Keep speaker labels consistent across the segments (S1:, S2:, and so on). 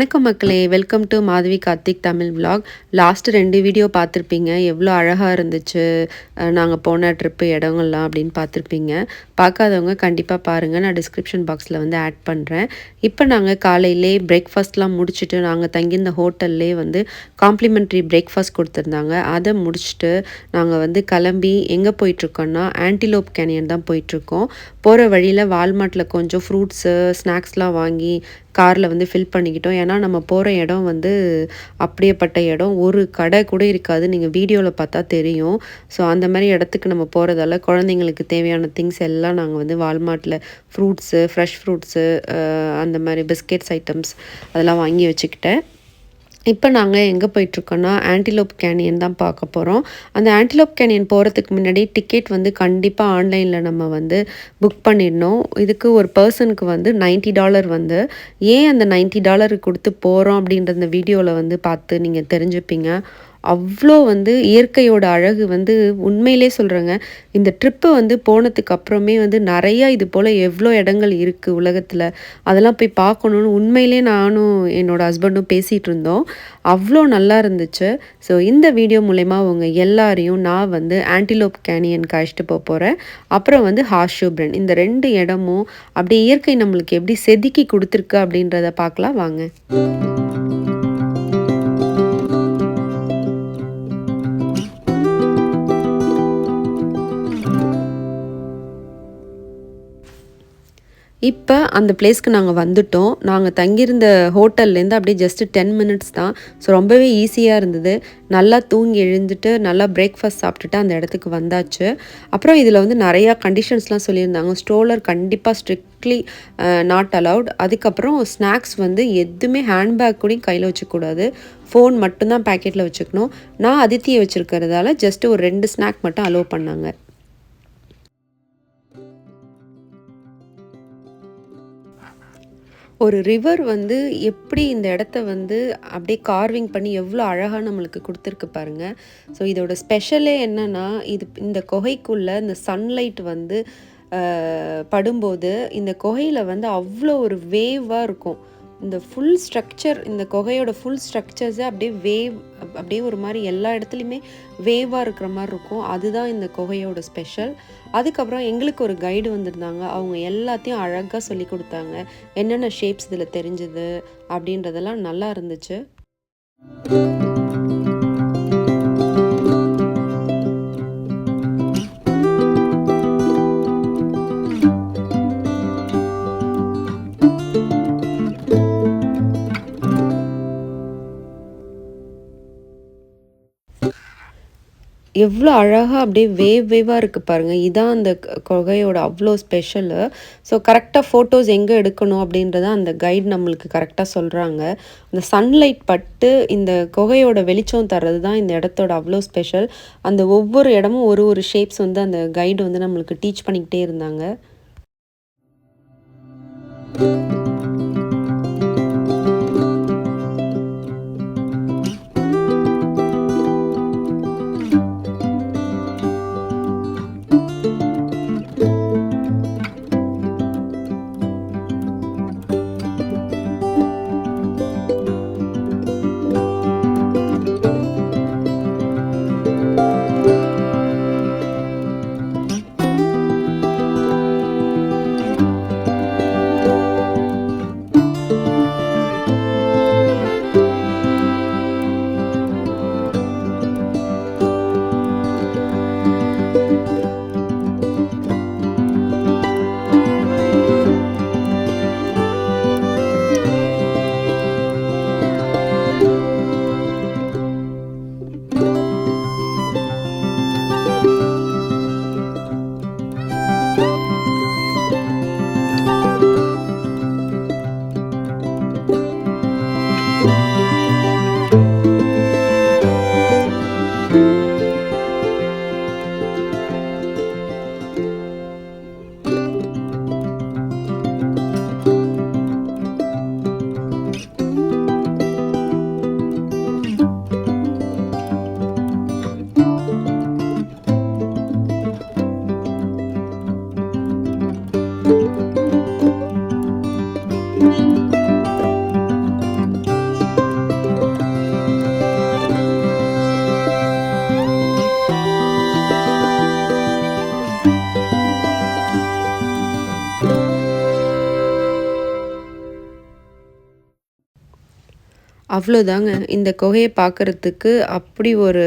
S1: வணக்கம் மக்களே. Welcome to Madhavi Karthik Tamil vlog last ரெண்டு வீடியோ பார்த்துருப்பீங்க. எவ்வளோ அழகாக இருந்துச்சு நாங்கள் போன ட்ரிப்பு இடங்கள்லாம் அப்படின்னு பார்த்துருப்பீங்க. பார்க்காதவங்க கண்டிப்பாக பாருங்கள் நான் டிஸ்கிரிப்ஷன் பாக்ஸில் வந்து ஆட் பண்ணுறேன் இப்போ நாங்கள் காலையிலே பிரேக்ஃபாஸ்ட்லாம் முடிச்சுட்டு நாங்கள் தங்கியிருந்த ஹோட்டல்லே வந்து காம்ப்ளிமெண்ட்ரி பிரேக்ஃபாஸ்ட் கொடுத்துருந்தாங்க. அதை முடிச்சுட்டு நாங்கள் வந்து கிளம்பி எங்கே போயிட்டுருக்கோன்னா ஆன்டிலோப் கேனியன் தான் போயிட்டுருக்கோம். போகிற வழியில் வால்மார்ட்டில் கொஞ்சம் ஃப்ரூட்ஸு ஸ்நாக்ஸ்லாம் வாங்கி காரில் வந்து ஃபில் பண்ணிக்கிட்டோம். ஏன்னா நம்ம போகிற இடம் வந்து அப்படியேப்பட்ட இடம். ஒரு கடை கூட இருக்காது. நீங்கள் வீடியோவில் பார்த்தா தெரியும். ஸோ அந்த மாதிரி இடத்துக்கு நம்ம போகிறதால குழந்தைங்களுக்கு தேவையான திங்ஸ் எல்லாம் நாங்கள் வந்து வால்மார்ட்டில் ஃப்ரூட்ஸு ஃப்ரெஷ் ஃப்ரூட்ஸு அந்த மாதிரி பிஸ்கெட்ஸ் ஐட்டம்ஸ் அதெல்லாம் வாங்கி வச்சுக்கிட்டேன். இப்போ நாங்கள் எங்கே போயிட்டுருக்கோன்னா ஆன்டிலோப் கேனியன் தான் பார்க்க போகிறோம் அந்த ஆன்டிலோப் கேனியன் போகிறதுக்கு முன்னாடி டிக்கெட் வந்து கண்டிப்பாக ஆன்லைனில் நம்ம வந்து புக் பண்ணிடணும். இதுக்கு ஒரு பர்சனுக்கு வந்து 90 டாலர் வந்து. ஏன் அந்த நைன்ட்டி டாலருக்கு கொடுத்து போகிறோம் அப்படின்ற அந்த வீடியோவில் வந்து பார்த்து நீங்கள் தெரிஞ்சுப்பீங்க. அவ்வளோ வந்து இயற்கையோட அழகு வந்து உண்மையிலே சொல்கிறேங்க இந்த ட்ரிப்பை வந்து போனதுக்கு அப்புறமே வந்து நிறையா இது போல் எவ்வளோ இடங்கள் இருக்குது உலகத்தில். அதெல்லாம் போய் பார்க்கணுன்னு உண்மையிலே நானும் என்னோட ஹஸ்பண்டும் பேசிகிட்டு இருந்தோம். அவ்வளோ நல்லா இருந்துச்சு. ஸோ இந்த வீடியோ மூலயமா அவங்க எல்லாரையும் நான் வந்து ஆன்டிலோப் கேனியனுக்கு அழைச்சிட்டு போக போகிறேன் அப்புறம் வந்து ஹாஷூப்ரன் இந்த ரெண்டு இடமும் அப்படியே இயற்கை நம்மளுக்கு எப்படி செதுக்கி கொடுத்துருக்கு அப்படின்றத பார்க்கலாம் வாங்க. இப்போ அந்த பிளேஸ்க்கு நாங்கள் வந்துட்டோம். நாங்கள் தங்கியிருந்த ஹோட்டல்லேருந்து அப்படியே ஜஸ்ட்டு டென் மினிட்ஸ் தான். ஸோ ரொம்பவே ஈஸியாக இருந்தது. நல்லா தூங்கி எழுந்துட்டு நல்லா பிரேக்ஃபாஸ்ட் சாப்பிட்டுட்டு அந்த இடத்துக்கு வந்தாச்சு. அப்புறம் இதில் வந்து நிறையா கண்டிஷன்ஸ்லாம் சொல்லியிருந்தாங்க. ஸ்ட்ரோலர் கண்டிப்பாக ஸ்ட்ரிக்ட்லி நாட் அலவுட் அதுக்கப்புறம் ஸ்நாக்ஸ் வந்து எதுவுமே ஹேண்ட்பேக் கூட கையில் வச்சுக்கூடாது ஃபோன் மட்டும்தான் பேக்கெட்டில் வச்சுக்கணும். நான் அதித்தியை வச்சுருக்கிறதால ஜஸ்ட்டு ஒரு ரெண்டு ஸ்நாக் மட்டும் அலோவ் பண்ணாங்க. ஒரு ரிவர் வந்து எப்படி இந்த இடத்த வந்து அப்படியே கார்விங் பண்ணி எவ்வளோ அழகாக நம்மளுக்கு கொடுத்துருக்கு பாருங்கள் ஸோ இதோட ஸ்பெஷலே என்னென்னா இது இந்த குகைக்குள்ளே இந்த சன்லைட் வந்து படும்போது இந்த குகையில் வந்து அவ்வளோ ஒரு வேவாக இருக்கும். இந்த ஃபுல் ஸ்ட்ரக்சர் இந்த குகையோட ஃபுல் ஸ்ட்ரக்சர்ஸே அப்படியே வேவ் அப்படியே ஒரு மாதிரி எல்லா இடத்துலையுமே வேவாக இருக்கிற மாதிரி இருக்கும். அதுதான் இந்த குகையோட ஸ்பெஷல் அதுக்கப்புறம் எங்களுக்கு ஒரு கைடு வந்திருந்தாங்க. அவங்க எல்லாத்தையும் அழகாக சொல்லி கொடுத்தாங்க. என்னென்ன ஷேப்ஸ் இதில் தெரிஞ்சுது அப்படின்றதெல்லாம் நல்லா இருந்துச்சு. எவ்வளோ அழகாக அப்படியே வேவ் வேவாக இருக்குது பாருங்கள் இதான் அந்த குகையோட அவ்வளோ ஸ்பெஷலு ஸோ கரெக்டாக ஃபோட்டோஸ் எங்கே எடுக்கணும் அப்படின்றத அந்த கைடு நம்மளுக்கு கரெக்டாக சொல்கிறாங்க அந்த சன்லைட் பட்டு இந்த குகையோட வெளிச்சம் தர்றது தான் இந்த இடத்தோட அவ்வளோ ஸ்பெஷல் அந்த ஒவ்வொரு இடமும் ஒரு ஒரு ஷேப்ஸ் வந்து அந்த கைடு வந்து நம்மளுக்கு டீச் பண்ணிக்கிட்டே இருந்தாங்க. அவ்வளோதாங்க. இந்த குகையை பார்க்கறதுக்கு அப்படி ஒரு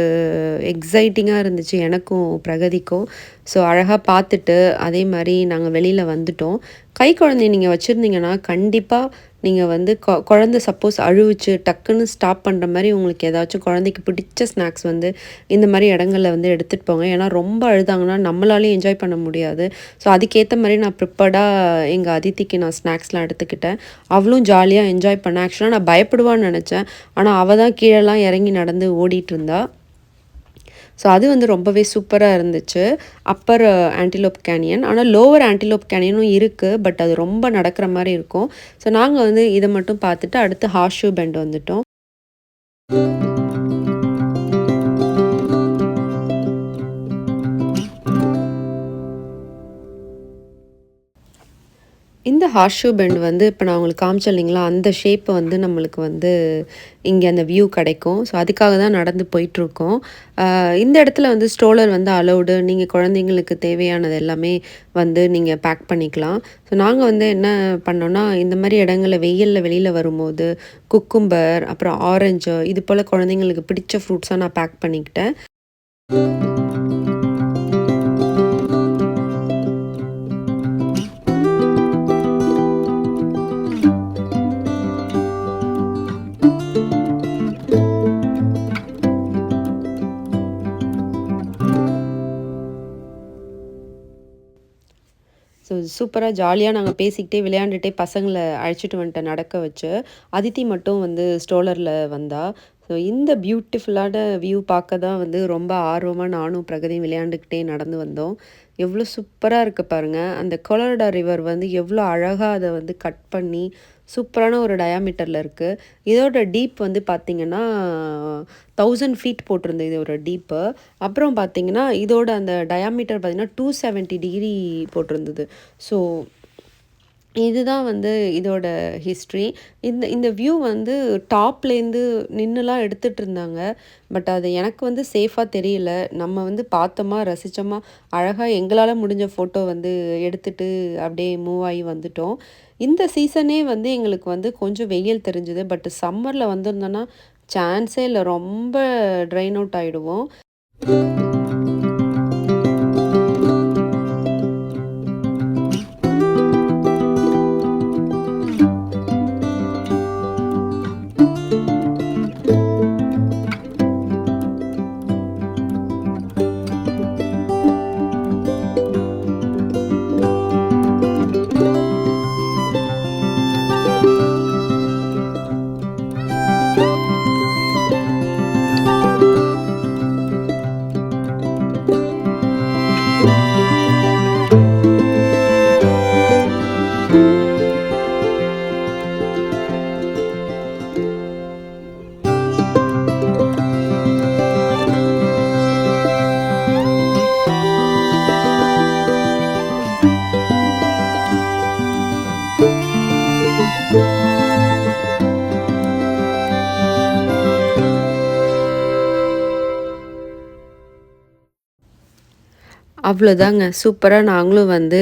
S1: எக்ஸைட்டிங்காக இருந்துச்சு எனக்கும், பிரகதிக்கும். ஸோ அழகாக பார்த்துட்டு, அதே மாதிரி நாங்கள் வெளியில் வந்துட்டோம். கை குழந்தைய நீங்கள் வச்சுருந்தீங்கன்னா கண்டிப்பாக நீங்கள் வந்து கொ குழந்தை சப்போஸ் அழுவிச்சு டக்குன்னு ஸ்டாப் பண்ணுற மாதிரி உங்களுக்கு ஏதாச்சும் குழந்தைக்கு பிடிச்ச ஸ்நாக்ஸ் வந்து இந்த மாதிரி இடங்களில் வந்து எடுத்துகிட்டு போங்க. ஏன்னா ரொம்ப அழுதாங்கன்னா, நம்மளாலையும் என்ஜாய் பண்ண முடியாது. ஸோ அதுக்கேற்ற மாதிரி நான் ப்ரிப்பேர்டாக எங்கள் அதித்திக்கு நான் ஸ்நாக்ஸ்லாம் எடுத்துக்கிட்டேன். அவளும் ஜாலியாக என்ஜாய் பண்ணேன் ஆக்சுவலாக நான் பயப்படுவான்னு நினச்சேன் ஆனால் அவள் தான் கீழெல்லாம் இறங்கி நடந்து ஓடிட்டுருந்தா. ஸோ அது வந்து ரொம்பவே சூப்பராக இருந்துச்சு. Upper Antelope Canyon. ஆனால் லோவர் ஆன்டிலோப் கேனியனும் இருக்குது பட் அது ரொம்ப நடக்கிற மாதிரி இருக்கும். ஸோ நாங்கள் வந்து இதை மட்டும் பார்த்துட்டு, அடுத்து ஹாஷூ பெண்ட் வந்துட்டோம். இந்த ஹார்ட் ஷூ பெண்ட் வந்து இப்போ நான் உங்களுக்கு காமிச்சேன் இல்லைங்களா, அந்த ஷேப் வந்து நம்மளுக்கு வந்து இங்கே அந்த வியூ கிடைக்கும். ஸோ அதுக்காக தான் நடந்து போயிட்டுருக்கோம். இந்த இடத்துல வந்து ஸ்ட்ரோலர் வந்து அலௌடு நீங்கள் குழந்தைங்களுக்கு தேவையானது எல்லாமே வந்து நீங்கள் பேக் பண்ணிக்கலாம். ஸோ நாங்கள் வந்து என்ன பண்ணோன்னா இந்த மாதிரி இடங்களில் வெயிலில் வெளியில் வரும்போது, குக்கும்பர், அப்புறம் ஆரஞ்சு இது போல் குழந்தைங்களுக்கு பிடிச்ச ஃப்ரூட்ஸாக நான் பேக் பண்ணிக்கிட்டேன். சூப்பராக ஜாலியாக நாங்கள் பேசிக்கிட்டே, விளையாண்டுட்டே பசங்களை அழைச்சிட்டு வந்துட்டு நடக்க வச்சு. அதித்தி மட்டும் வந்து ஸ்டோலரில் வந்தா. ஸோ இந்த பியூட்டிஃபுல்லான வியூ பார்க்க தான் வந்து ரொம்ப ஆர்வமாக நானும் பிரகதியும் விளையாண்டுக்கிட்டே நடந்து வந்தோம். எவ்வளோ சூப்பராக இருக்குது பாருங்கள் அந்த கொலரடா ரிவர் வந்து எவ்வளோ அழகாக அதை வந்து கட் பண்ணி, சூப்பரான ஒரு டயாமீட்டரில் இருக்குது இதோட டீப் வந்து பார்த்திங்கன்னா தௌசண்ட் ஃபீட் போட்டிருந்தது இதோட டீப்பு. அப்புறம் பார்த்தீங்கன்னா, இதோட அந்த டயாமீட்டர் பார்த்திங்கன்னா டூ செவன்ட்டி டிகிரி போட்டிருந்தது. ஸோ இதுதான் வந்து இதோட ஹிஸ்ட்ரி. இந்த இந்த வியூ வந்து டாப்லேருந்து நின்றுலாம் எடுத்துகிட்டு இருந்தாங்க பட் அது எனக்கு வந்து சேஃபாக தெரியல. நம்ம வந்து பார்த்தோமா, ரசிச்சோமா, அழகாக எங்களால் முடிஞ்ச ஃபோட்டோ வந்து எடுத்துட்டு அப்படியே மூவ் ஆகி வந்துட்டோம். இந்த சீசனே வந்து எங்களுக்கு வந்து கொஞ்சம் வெயில் தெரிஞ்சுது பட் சம்மரில் வந்திருந்தோன்னா சான்ஸே இல்லை ரொம்ப ட்ரைன் அவுட் ஆகிடுவோம் அவ்வளோதாங்க. சூப்பராக நாங்களும் வந்து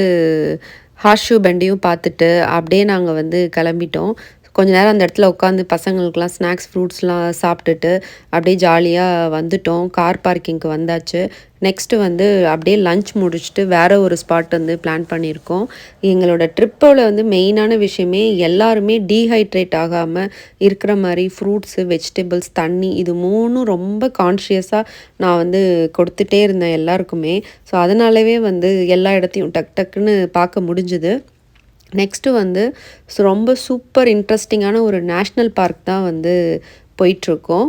S1: ஹார்ஷூ பண்டியும் பெண்டையும் பார்த்துட்டு, அப்படியே நாங்கள் வந்து கிளம்பிட்டோம். கொஞ்ச நேரம் அந்த இடத்துல உட்காந்து பசங்களுக்கெலாம் ஸ்நாக்ஸ், ஃப்ரூட்ஸ்லாம் சாப்பிட்டுட்டு, அப்படியே ஜாலியாக வந்துட்டோம். கார் பார்க்கிங்க்கு வந்தாச்சு. நெக்ஸ்ட்டு வந்து அப்படியே லஞ்ச் முடிச்சுட்டு வேறு ஒரு ஸ்பாட் வந்து பிளான் பண்ணியிருக்கோம். எங்களோட ட்ரிப்போட வந்து மெயினான விஷயமே எல்லாருமே டீஹைட்ரேட் ஆகாமல் இருக்கிற மாதிரி ஃப்ரூட்ஸு, வெஜிடபிள்ஸ், தண்ணி இது மூணும் ரொம்ப கான்ஷியஸாக நான் வந்து கொடுத்துட்டே இருந்தேன் எல்லாருக்குமே. ஸோ அதனாலவே வந்து எல்லா இடத்தையும் டக் டக்குன்னு பார்க்க முடிஞ்சுது. நெக்ஸ்ட்டு வந்து ரொம்ப சூப்பர் இன்ட்ரெஸ்டிங்கான ஒரு நேஷ்னல் பார்க் தான் வந்து போயிட்டுருக்கோம்.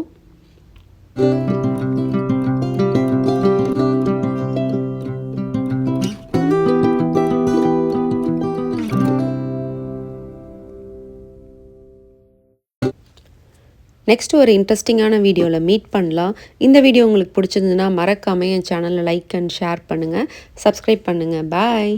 S1: நெக்ஸ்ட் ஒரு இன்ட்ரெஸ்டிங்கான வீடியோவில் மீட் பண்ணலாம். இந்த வீடியோ உங்களுக்கு பிடிச்சிருந்ததுன்னா, மறக்காமல் என் சேனலை லைக் அண்ட் ஷேர் பண்ணுங்கள் சப்ஸ்கிரைப் பண்ணுங்கள் பாய்.